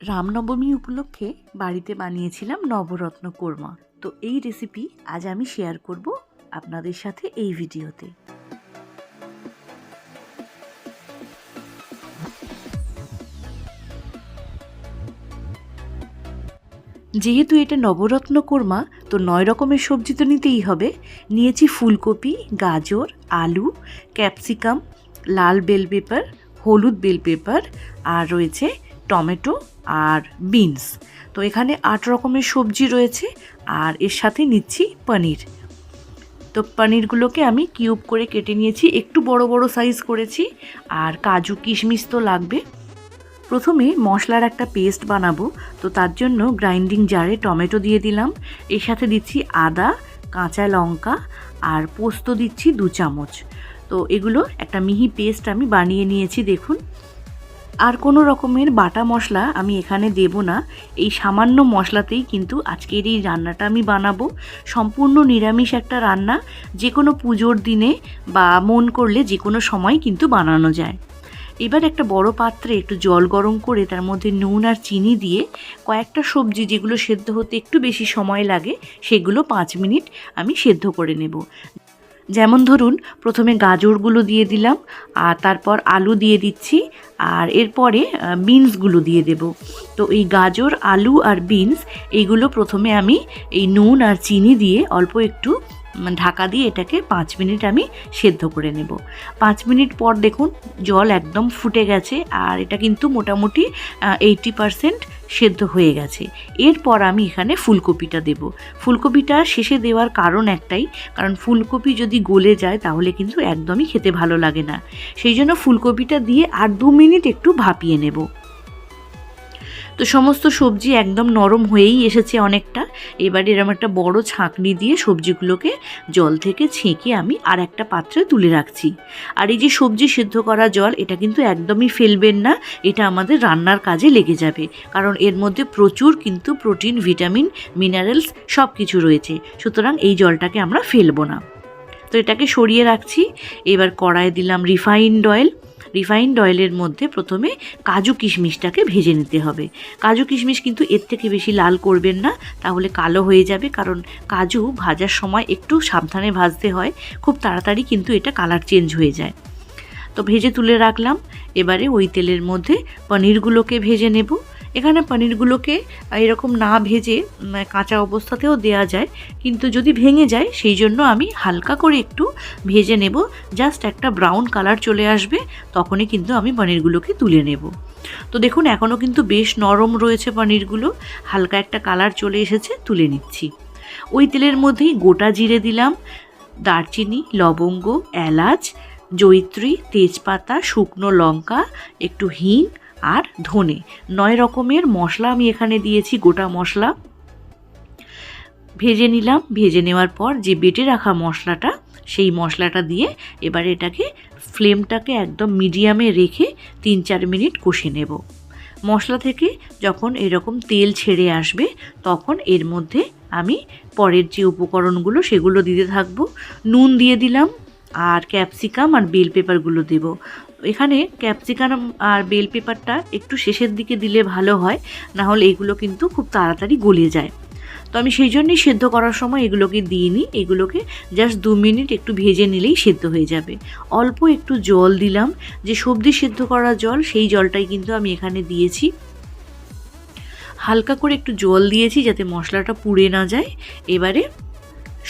রামনবমী উপলক্ষে বাড়িতে বানিয়েছিলাম নবরত্ন কোরমা। তো এই রেসিপি আজ আমি শেয়ার করব আপনাদের সাথে এই ভিডিওতে। যেহেতু এটা নবরত্ন কোরমা, তো নয় রকমের সবজি তো নিতেই হবে। নিয়েছি ফুলকপি, গাজর, আলু ক্যাপসিকাম লাল বেল পেপার হলুদ বেল পেপার আর রয়েছে টমেটো আর বিনস। তো এখানে আট রকমের সবজি রয়েছে আর এর সাথে নিচ্ছি পনির। তো পনিরগুলোকে আমি কিউব করে কেটে নিয়েছি, একটু বড় বড় সাইজ করেছি আর কাজু কিশমিশ তো লাগবে। প্রথমে মশলার একটা পেস্ট বানাবো, তো তার জন্য গ্রাইন্ডিং জারে টমেটো দিয়ে দিলাম। এর সাথে দিচ্ছি আদা, কাঁচা লঙ্কা আর পোস্ত দিচ্ছি দু চামচ। তো এগুলো একটা মিহি পেস্ট আমি বানিয়ে নিয়েছি, দেখুন। আর কোনো রকমের বাটা মশলা আমি এখানে দেব না। এই সামান্য মশলাতেই কিন্তু আজকের এই রান্নাটা আমি বানাবো। সম্পূর্ণ নিরামিষ একটা রান্না যে কোনো পুজোর দিনে বা মন করলে যে কোনো সময় কিন্তু বানানো যায়। এবার একটা বড় পাত্রে একটু জল গরম করে তার মধ্যে নুন আর চিনি দিয়ে কয়েকটা সবজি যেগুলো সেদ্ধ হতে একটু বেশি সময় লাগে, সেগুলো পাঁচ মিনিট আমি সেদ্ধ করে নেব। যেমন ধরুন, প্রথমে গাজরগুলো দিয়ে দিলাম, আর তারপর আলু দিয়ে দিচ্ছি, আর এরপরে বিনসগুলো দিয়ে দেব। তো এই গাজর, আলু আর বিনস, এইগুলো প্রথমে আমি এই নুন আর চিনি দিয়ে অল্প একটু ঢাকা দিয়ে এটাকে পাঁচ মিনিট আমি সেদ্ধ করে নেব। পাঁচ মিনিট পর দেখুন, জল একদম ফুটে গেছে আর এটা কিন্তু মোটামুটি এইটি পারসেন্ট সেদ্ধ হয়ে গেছে। এরপর আমি এখানে ফুলকপিটা দেব। ফুলকপিটা শেষে দেওয়ার কারণ একটাই, কারণ ফুলকপি যদি গলে যায় তাহলে কিন্তু একদমই খেতে ভালো লাগে না। সেই জন্য ফুলকপিটা দিয়ে আর দু মিনিট একটু ভাপিয়ে নেব। তো সমস্ত সবজি একদম নরম হয়েই এসেছে অনেকটা। এবার এরম একটা বড় ছাঁকনি দিয়ে সবজিগুলোকে জল থেকে ছেঁকে আমি আর একটা পাত্রে তুলে রাখছি। আর এই যে সবজি সিদ্ধ করা জল, এটা কিন্তু একদমই ফেলবেন না, এটা আমাদের রান্নার কাজে লেগে যাবে। কারণ এর মধ্যে প্রচুর কিন্তু প্রোটিন, ভিটামিন, মিনারেলস সব কিছু রয়েছে। সুতরাং এই জলটাকে আমরা ফেলব না। তো এটাকে সরিয়ে রাখছি। এবার কড়ায় দিলাম রিফাইন্ড অয়েল। রিফাইন্ড অয়েলের মধ্যে প্রথমে কাজু কিশমিশটাকে ভেজে নিতে হবে। কাজু কিশমিশ কিন্তু এর থেকে বেশি লাল করবেন না, তাহলে কালো হয়ে যাবে, কারণ কাজু ভাজার সময় একটু সাবধানে ভাজতে হয়, খুব তাড়াতাড়ি কিন্তু এটা কালার চেঞ্জ হয়ে যায়। তো ভেজে তুলে রাখলাম, এবারে ওই তেলের মধ্যে পনিরগুলোকে ভেজে নেব। এখানে পনিরগুলোকে এরকম না ভেজে কাঁচা অবস্থাতেও দেয়া যায়, কিন্তু যদি ভেঙে যায়, সেই জন্য আমি হালকা করে একটু ভেজে নেব। জাস্ট একটা ব্রাউন কালার চলে আসবে, তখনই কিন্তু আমি পনিরগুলোকে তুলে নেব। তো দেখুন, এখনও কিন্তু বেশ নরম রয়েছে পনিরগুলো। হালকা একটা কালার চলে এসেছে, তুলে নিচ্ছি। ওই তেলের মধ্যেই গোটা জিরে দিলাম, দারচিনি, লবঙ্গ, এলাচ জৈত্রী তেজপাতা, শুকনো লঙ্কা, একটু হিং আর ধনে। নয় রকমের মশলা আমি এখানে দিয়েছি, গোটা মশলা। ভেজে নিলাম। ভেজে নেওয়ার পর যে বেটে রাখা মশলাটা, সেই মশলাটা দিয়ে এবার এটাকে ফ্লেমটাকে একদম মিডিয়ামে রেখে তিন চার মিনিট কষে নেব। মশলা থেকে যখন এরকম তেল ছেড়ে আসবে, তখন এর মধ্যে আমি পরের যে উপকরণগুলো, সেগুলো দিতে থাকব। নুন দিয়ে দিলাম, আর ক্যাপসিকাম আর বেল পেপারগুলো দেব। এখানে ক্যাপসিকাম আর বেল পেপারটা একটু শেষের দিকে দিলে ভালো হয় না হলে এগুলো কিন্তু খুব তাড়াতাড়ি গলে যায়। তো আমি সেই জন্যই সেদ্ধ করার সময় এগুলোকে দিইনি, এগুলোকে জাস্ট দু মিনিট একটু ভেজে নিলেই সেদ্ধ হয়ে যাবে। অল্প একটু জল দিলাম, যে সবজি সেদ্ধ করা জল, সেই জলটাই কিন্তু আমি এখানে দিয়েছি। হালকা করে একটু জল দিয়েছি যাতে মশলাটা পুড়ে না যায়। এবারে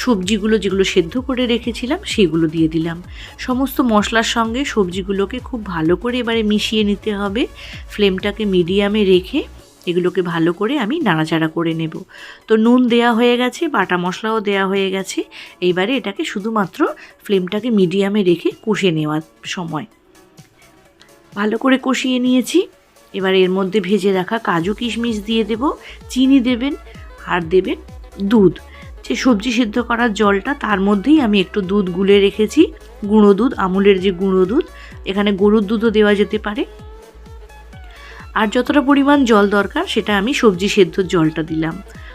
সবজিগুলো যেগুলো সেদ্ধ করে রেখেছিলাম, সেগুলো দিয়ে দিলাম। সমস্ত মশলার সঙ্গে সবজিগুলোকে খুব ভালো করে এবারে মিশিয়ে নিতে হবে। ফ্লেমটাকে মিডিয়ামে রেখে এগুলোকে ভালো করে আমি নাড়াচাড়া করে নেব। তো নুন দেয়া হয়ে গেছে, বাটা মশলাও দেয়া হয়ে গেছে। এইবারে এটাকে শুধুমাত্র ফ্লেমটাকে মিডিয়ামে রেখে কষে নেওয়ার সময়। ভালো করে কষিয়ে নিয়েছি। এবার এর মধ্যে ভেজে রাখা কাজু কিশমিশ দিয়ে দেব। চিনি দেবেন, আর দেবেন দুধ। যে সবজি সিদ্ধ করার জলটা তার মধ্যেই আমি একটু দুধ গুলে রেখেছি। গুঁড়ো দুধ, আমুলের যে গুঁড়ো দুধ, এখানে গরুর দুধও দেওয়া যেতে পারে। আর যতটা পরিমাণ জল দরকার, সেটা আমি সবজি সেদ্ধর জলটা দিলাম।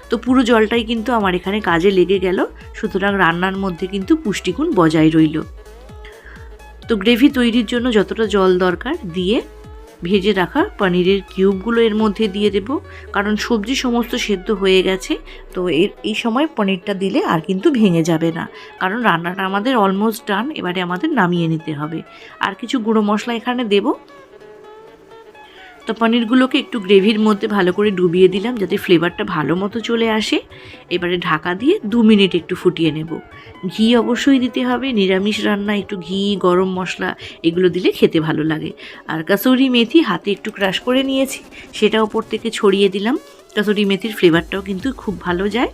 তো পুরো জলটাই কিন্তু আমার এখানে কাজে লেগে গেল, সুতরাং রান্নার মধ্যে কিন্তু পুষ্টিগুণ বজায় রইল। তো গ্রেভি তৈরির জন্য যতটা জল দরকার, দিয়ে ভেজে রাখা পনিরের কিউবগুলো এর মধ্যে দিয়ে দেব। কারণ সবজি সমস্ত সেদ্ধ হয়ে গেছে, তো এর, এই সময় পনিরটা দিলে আর কিন্তু ভেঙে যাবে না। কারণ রান্নাটা আমাদের অলমোস্ট ডান এবারে আমাদের নামিয়ে নিতে হবে। আর কিছু গুঁড়ো মশলা এখানে দেব। তো পনিরগুলোকে একটু গ্রেভির মধ্যে ভালো করে ডুবিয়ে দিলাম যাতে ফ্লেভারটা ভালো মতো চলে আসে। এবারে ঢাকা দিয়ে দু মিনিট একটু ফুটিয়ে নেব। ঘি অবশ্যই দিতে হবে, নিরামিষ রান্না, একটু ঘি, গরম মশলা এগুলো দিলে খেতে ভালো লাগে। আর কাসুরি মেথি হাতে একটু ক্রাশ করে নিয়েছি সেটা ওপর থেকে ছড়িয়ে দিলাম। কাসুরি মেথির ফ্লেভারটাও কিন্তু খুব ভালো যায়।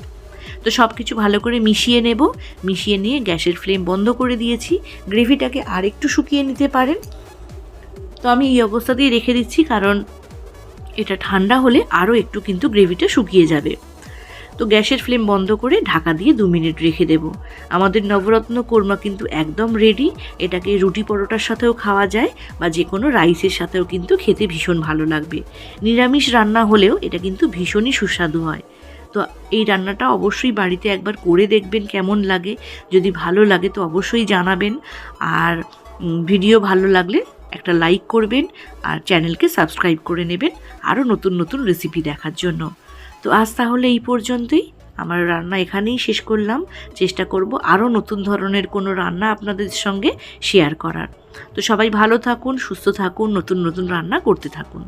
তো সব কিছু ভালো করে মিশিয়ে নেব। মিশিয়ে নিয়ে গ্যাসের ফ্লেম বন্ধ করে দিয়েছি। গ্রেভিটাকে আর একটু শুকিয়ে নিতে পারেন। তো আমি এই অবস্থাতেই রেখে দিচ্ছি, কারণ এটা ঠান্ডা হলে আরও একটু কিন্তু গ্রেভিটা শুকিয়ে যাবে। তো গ্যাসের ফ্লেম বন্ধ করে ঢাকা দিয়ে দু মিনিট রেখে দেব। আমাদের নবরত্ন কোরমা কিন্তু একদম রেডি এটাকে রুটি পরোটার সাথেও খাওয়া যায় বা যে কোনো রাইসের সাথেও কিন্তু খেতে ভীষণ ভালো লাগবে। নিরামিষ রান্না হলেও এটা কিন্তু ভীষণই সুস্বাদু হয়। তো এই রান্নাটা অবশ্যই বাড়িতে একবার করে দেখবেন কেমন লাগে। যদি ভালো লাগে তো অবশ্যই জানাবেন। আর ভিডিও ভালো লাগলে একটা লাইক করবেন আর চ্যানেলকে সাবস্ক্রাইব করে নেবেন আরও নতুন নতুন রেসিপি দেখার জন্য। তো আজ তাহলে এই পর্যন্তই। আমার রান্না এখানেই শেষ করলাম। চেষ্টা করব আরও নতুন ধরনের কোনো রান্না আপনাদের সঙ্গে শেয়ার করার। তো সবাই ভালো থাকুন, সুস্থ থাকুন, নতুন নতুন রান্না করতে থাকুন।